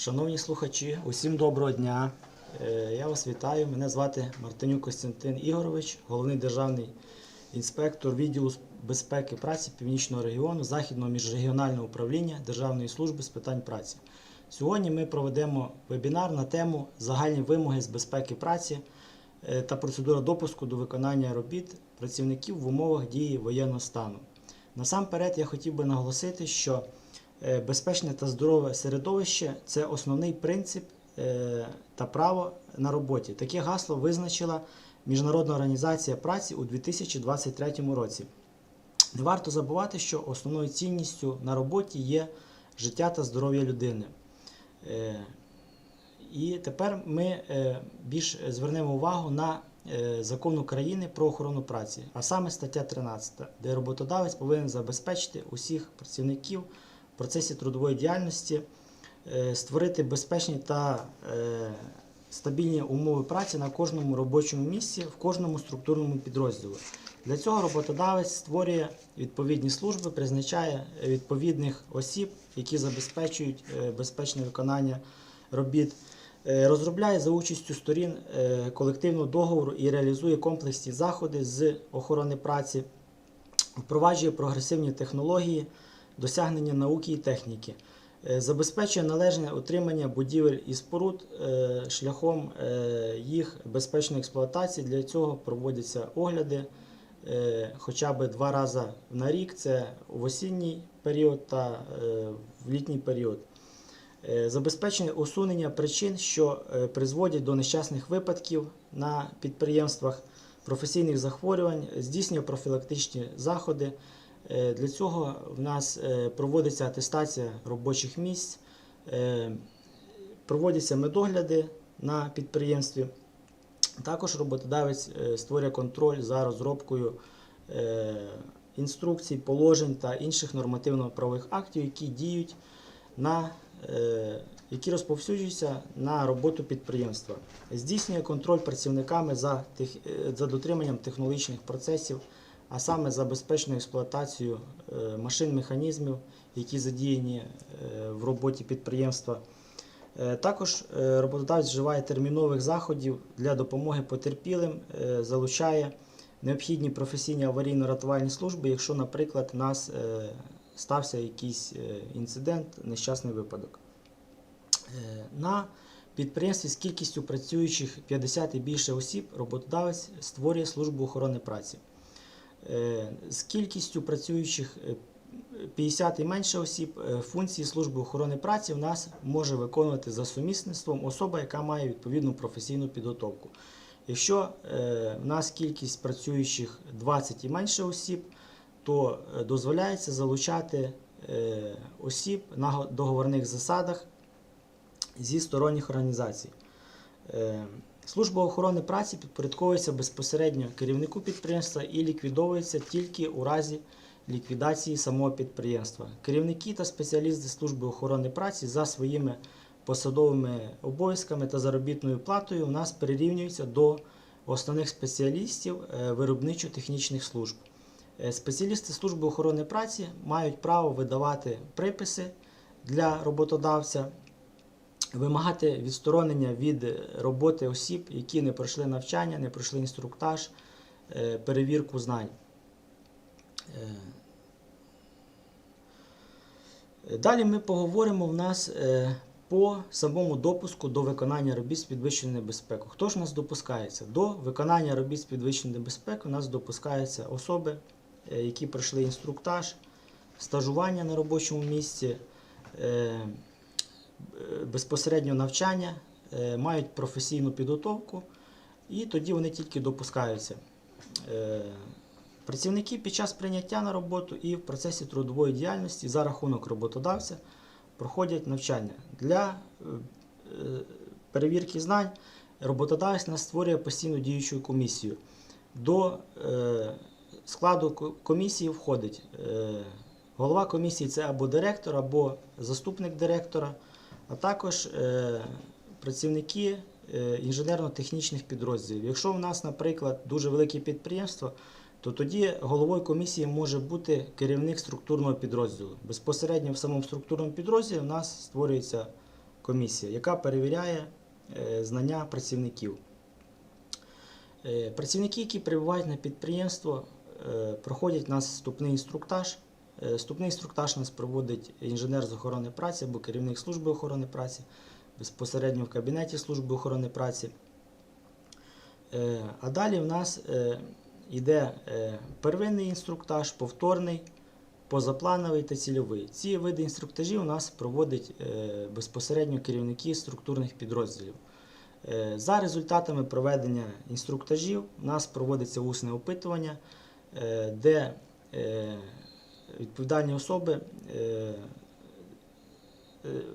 Шановні слухачі, усім доброго дня. Е, Я вас вітаю. Мене звати Мартинюк Костянтин Ігорович, головний державний інспектор відділу безпеки праці Північного регіону Західного міжрегіонального управління Державної служби з питань праці. Сьогодні ми проведемо вебінар на тему загальні вимоги з безпеки праці е, та процедура допуску до виконання робіт працівників в умовах дії воєнного стану. Насамперед я хотів би наголосити, що Безпечне та здорове середовище це основний принцип е, та право на роботі. Таке гасло визначила Міжнародна організація праці у 2023 році. Не варто забувати, що основною цінністю на роботі є життя та здоров'я людини. Е, І тепер ми е, більш звернемо увагу на е, закон України про охорону праці, а саме стаття 13, де роботодавець повинен забезпечити усіх працівників процесі трудової діяльності, е, створити безпечні та е, стабільні умови праці на кожному робочому місці, в кожному структурному підрозділі. Для цього роботодавець створює відповідні служби, призначає відповідних осіб, які забезпечують е, безпечне виконання робіт, розробляє за участю сторін колективного договору і реалізує комплексні заходи з охорони праці, впроваджує прогресивні технології, досягнення науки і техніки, е, забезпечує належне утримання будівель і споруд е, шляхом е, їх безпечної експлуатації. Для цього проводяться огляди хоча б два рази на рік, це в осінній період та в літній період. Забезпечення усунення причин, що призводять до нещасних випадків на підприємствах, професійних захворювань, здійснює профілактичні заходи. Е, Для цього в нас е, проводиться атестація робочих місць, е, проводяться медогляди на підприємстві. Також роботодавець створює контроль за розробкою інструкцій, положень та інших нормативно-правових актів, які діють на які розповсюджуються на роботу підприємства, здійснює контроль працівниками за, тех, е, за дотриманням технологічних процесів, а саме за безпечною експлуатацією е, машин, механізмів, які задіяні е, в роботі підприємства. Е, Також роботодавець вживає термінових заходів для допомоги потерпілим, залучає необхідні професійні аварійно-рятувальні служби, якщо, наприклад, у нас стався якийсь інцидент, нещасний випадок. На підприємстві з кількістю працюючих 50 і більше осіб роботодавець створює службу охорони праці. Е, З кількістю працюючих е, 50 і менше осіб е, функції служби охорони праці в нас може виконувати за сумісництвом особа, яка має відповідну професійну підготовку. Якщо е, в нас кількість працюючих 20 і менше осіб, то е, дозволяється залучати е, осіб на договорних засадах зі сторонніх організацій. Служба охорони праці підпорядковується безпосередньо керівнику підприємства і ліквідовується тільки у разі ліквідації самого підприємства. Керівники та спеціалісти служби охорони праці за своїми посадовими обов'язками та заробітною платою у нас перерівнюються до основних спеціалістів е, виробничо-технічних служб. Е, Спеціалісти служби охорони праці мають право видавати приписи для роботодавця, вимагати відсторонення від роботи осіб, які не пройшли навчання, не пройшли інструктаж, е, перевірку знань. Е, Далі ми поговоримо в нас е, по самому допуску до виконання робіт з підвищеною небезпекою. Хто ж нас допускається? До виконання робіт з підвищеною небезпекою у нас допускаються особи, е, які пройшли інструктаж, стажування на робочому місці, е, е, безпосередньо навчання, е, мають професійну підготовку, і тоді вони тільки допускаються. Е, Працівники під час прийняття на роботу і в процесі трудової діяльності за рахунок роботодавця проходять навчання. Для е, е, перевірки знань роботодавець створює постійну діючу комісію. До е, складу комісії входить е, голова комісії це або директор, або заступник директора, а також е, працівники е, інженерно-технічних підрозділів. Якщо в нас, наприклад, дуже велике підприємство, то тоді головою комісії може бути керівник структурного підрозділу. Безпосередньо в самому структурному підрозділі у нас створюється комісія, яка перевіряє е, знання працівників. Працівники, які прибувають на підприємство, проходять у нас вступний інструктаж. Е, Вступний інструктаж у нас проводить інженер з охорони праці або керівник служби охорони праці безпосередньо в кабінеті служби охорони праці. Е, А далі в нас е, йде е, первинний інструктаж, повторний, позаплановий та цільовий. Ці види інструктажів у нас проводять е, безпосередньо керівники структурних підрозділів. Е, За результатами проведення інструктажів у нас проводиться усне опитування, е, де е, відповідальні особи е, е,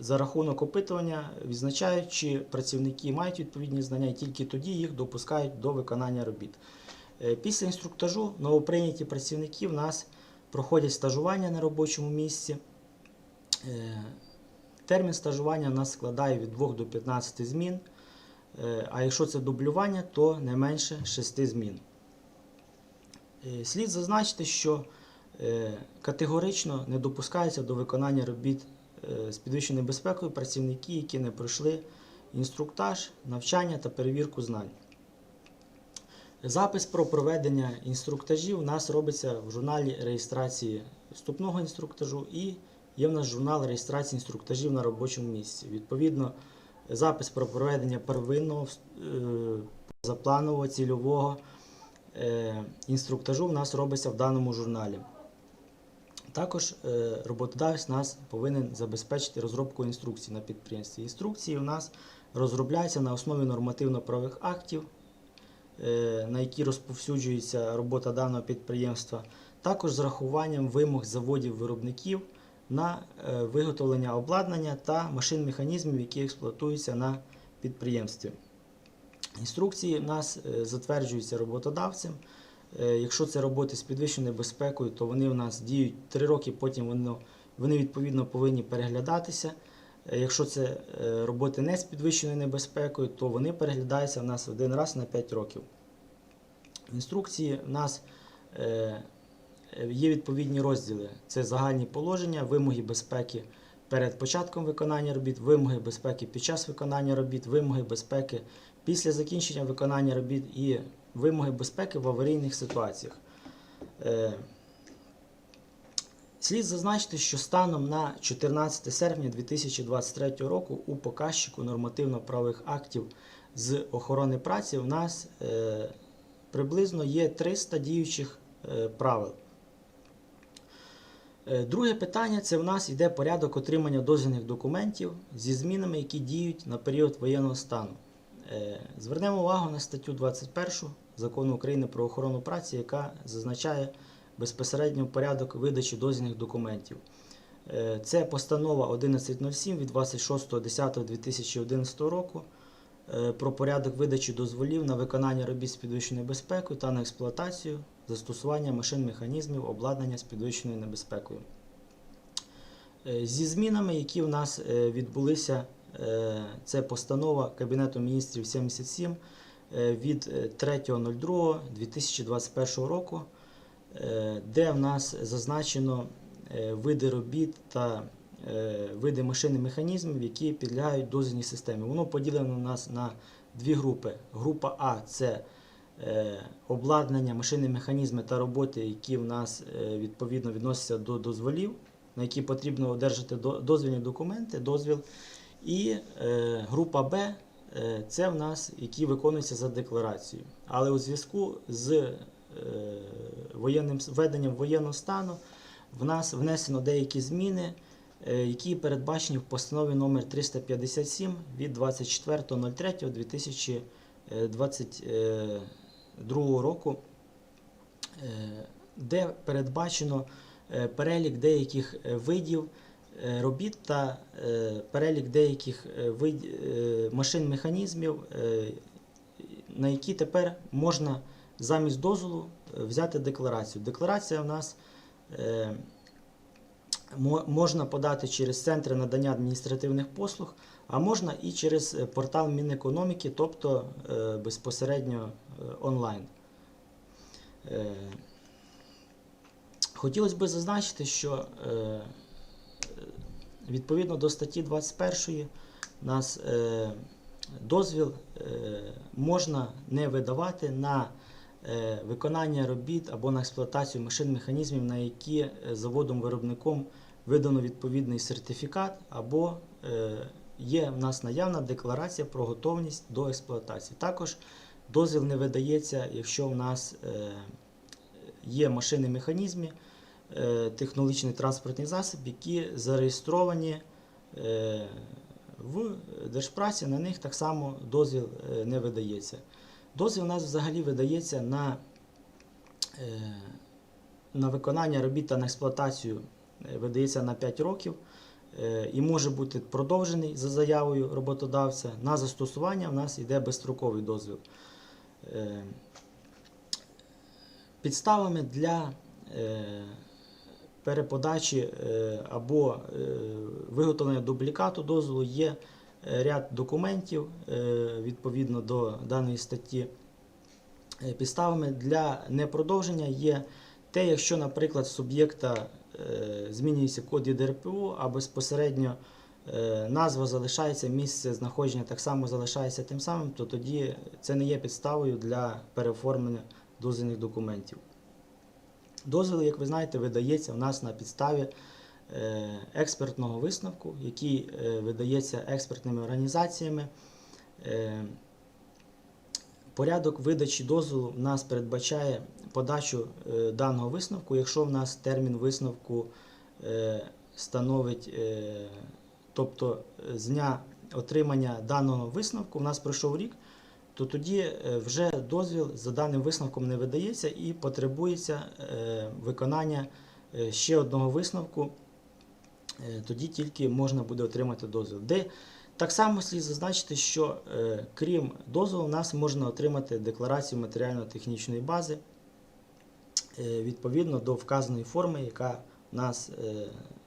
за рахунок опитування відзначають, чи працівники мають відповідні знання, і тільки тоді їх допускають до виконання робіт. Е, Після інструктажу новоприйняті працівники в нас проходять стажування на робочому місці. Термін стажування в нас складає від 2 до 15 змін. А якщо це дублювання, то не менше 6 змін. Слід зазначити, що категорично не допускаються до виконання робіт е, з підвищеною безпекою працівники, які не пройшли інструктаж, навчання та перевірку знань. Запис про проведення інструктажів у нас робиться в журналі реєстрації вступного інструктажу і є в нас журнал реєстрації інструктажів на робочому місці. Відповідно, запис про проведення первинного е, запланового цільового е, інструктажу в нас робиться в даному журналі. Також е, роботодавець нас повинен забезпечити розробку інструкцій на підприємстві. Інструкції у нас розробляються на основі нормативно-правових актів, е, на які розповсюджується робота даного підприємства, також з рахуванням вимог заводів-виробників на е, виготовлення обладнання та машин-механізмів, які експлуатуються на підприємстві. Інструкції в нас затверджуються роботодавцем. Е, Якщо це роботи з підвищеною безпекою, то вони у нас діють 3 роки, потім вони, відповідно повинні переглядатися. Е, Якщо це е, роботи не з підвищеною небезпекою, то вони переглядаються в нас один раз на 5 років. В інструкції в нас є відповідні розділи: це загальні положення, вимоги безпеки перед початком виконання робіт, вимоги безпеки під час виконання робіт, вимоги безпеки після закінчення виконання робіт і вимоги безпеки в аварійних ситуаціях. Е, Слід зазначити, що станом на 14 серпня 2023 року у показчику нормативно-правових актів з охорони праці у нас е, приблизно є 300 діючих е, правил. Друге питання це в нас йде порядок отримання дозвільних документів зі змінами, які діють на період воєнного стану. Звернемо увагу на статтю 21 закону України про охорону праці, яка зазначає безпосередньо порядок видачі дозвільних документів. Е, Це постанова 1107 від 26.10.2011 року е, про порядок видачі дозволів на виконання робіт з підвищеною безпекою та на експлуатацію застосування машин, механізмів, обладнання з підвищеною небезпекою. Е, Зі змінами, які в нас відбулися, це постанова Кабінету міністрів 77 е, від е, 3.02.2021 року, е, де в нас зазначено е, види робіт та е, види машин і механізмів, які підлягають дозвільній системі. Воно поділено нас на дві групи. Група А це е, обладнання, машини, механізми та роботи, які в нас е, відповідно відносяться до дозволів, на які потрібно одержати дозвільні документи, дозвіл. І е, група Б е, це в нас, які виконуються за декларацією. Але у зв'язку з е, воєнним введенням воєнного стану в нас внесено деякі зміни, е, які передбачені в постанові номер 357 від 24.03.2022 року, е, де передбачено е, перелік деяких е, видів е, робіт та е, перелік деяких е, е, машин механізмів, е, на які тепер можна замість дозволу е, взяти декларацію. Декларація в нас е, можна подати через центри надання адміністративних послуг, а можна і через е, портал Мінекономіки, тобто е, безпосередньо е, онлайн. Е, Хотілося б зазначити, що е, відповідно до статті 21 у нас е, дозвіл е, можна не видавати на е, виконання робіт або на експлуатацію машин механізмів, на які е, заводом-виробником видано відповідний сертифікат, або е, є в нас наявна декларація про готовність до експлуатації. Також дозвіл не видається, якщо в нас е, є машини механізми, е, технологічний транспортний засіб, які зареєстровані е, в держпраці, на них так само дозвіл е, не видається. Дозвіл у нас взагалі видається на, е, на виконання робіт та на експлуатацію е, видається на 5 років е, і може бути продовжений за заявою роботодавця. На застосування в нас йде безстроковий дозвіл. Е, Підставами для е, переподачі е, або е, виготовлення дублікату дозволу є е, ряд документів відповідно до даної статті. Підставами для непродовження є те, якщо, наприклад, суб'єкта змінюється код ЄДРПО, а безпосередньо назва залишається, місце знаходження так само залишається тим самим, то тоді це не є підставою для переоформлення дозвільних документів. Дозвіл, як ви знаєте, видається у нас на підставі е, експертного висновку, який е, видається експертними організаціями. Е, Порядок видачі дозволу в нас передбачає подачу даного висновку, якщо в нас термін висновку становить, тобто з дня отримання даного висновку в нас пройшов рік, то тоді е, вже дозвіл за даним висновком не видається і потребується е, виконання е, ще одного висновку. Тоді тільки можна буде отримати дозвіл. Де так само слід зазначити, що крім дозволу, нас можна отримати декларацію матеріально-технічної бази відповідно до вказаної форми, яка у нас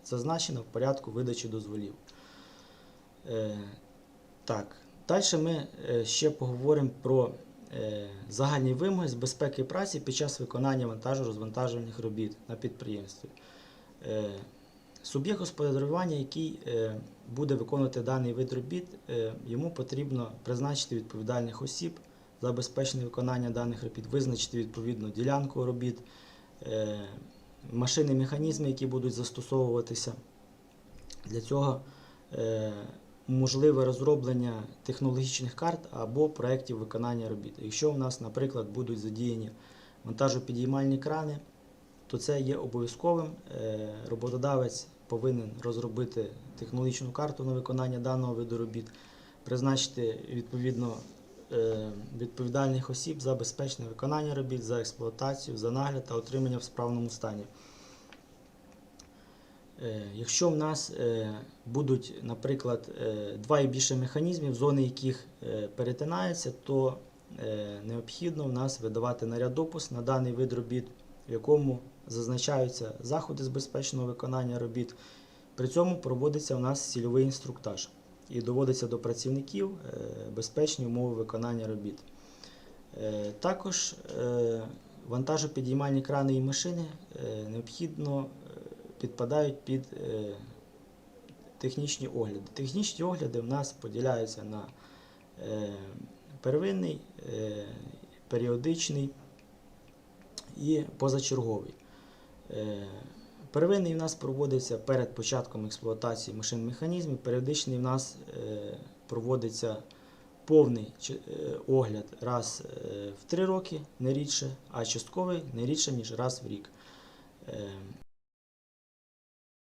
зазначена в порядку видачі дозволів. Так, далі ми е, ще поговоримо про е, загальні вимоги з безпеки праці під час виконання вантажу-розвантажувальних робіт на підприємстві. Е, Суб'єкт господарювання, який буде виконувати даний вид робіт, йому потрібно призначити відповідальних осіб за безпечне виконання даних робіт, визначити відповідну ділянку робіт, машини, механізми, які будуть застосовуватися. Для цього можливе розроблення технологічних карт або проєктів виконання робіт. Якщо у нас, наприклад, будуть задіяні вантажопідіймальні крани, то це є обов'язковим. Е, Роботодавець повинен розробити технологічну карту на виконання даного виду робіт, призначити відповідно е, відповідальних осіб за безпечне виконання робіт, за експлуатацію, за нагляд та отримання в справному стані. Е, Якщо в нас е, будуть, наприклад, е, два і більше механізмів, зони яких перетинаються, то необхідно в нас видавати наряд допуск на даний вид робіт, в якому зазначаються заходи з безпечного виконання робіт. При цьому проводиться у нас цільовий інструктаж і доводиться до працівників безпечні умови виконання робіт. Також вантажопідіймальні крани і машини необхідно підпадають під е, технічні огляди. Технічні огляди в нас поділяються на е, первинний, е, періодичний і позачерговий. Первинний в нас проводиться перед початком експлуатації машин механізмів. Періодичний в нас проводиться повний огляд раз в три роки, не рідше, а частковий не рідше, ніж раз в рік.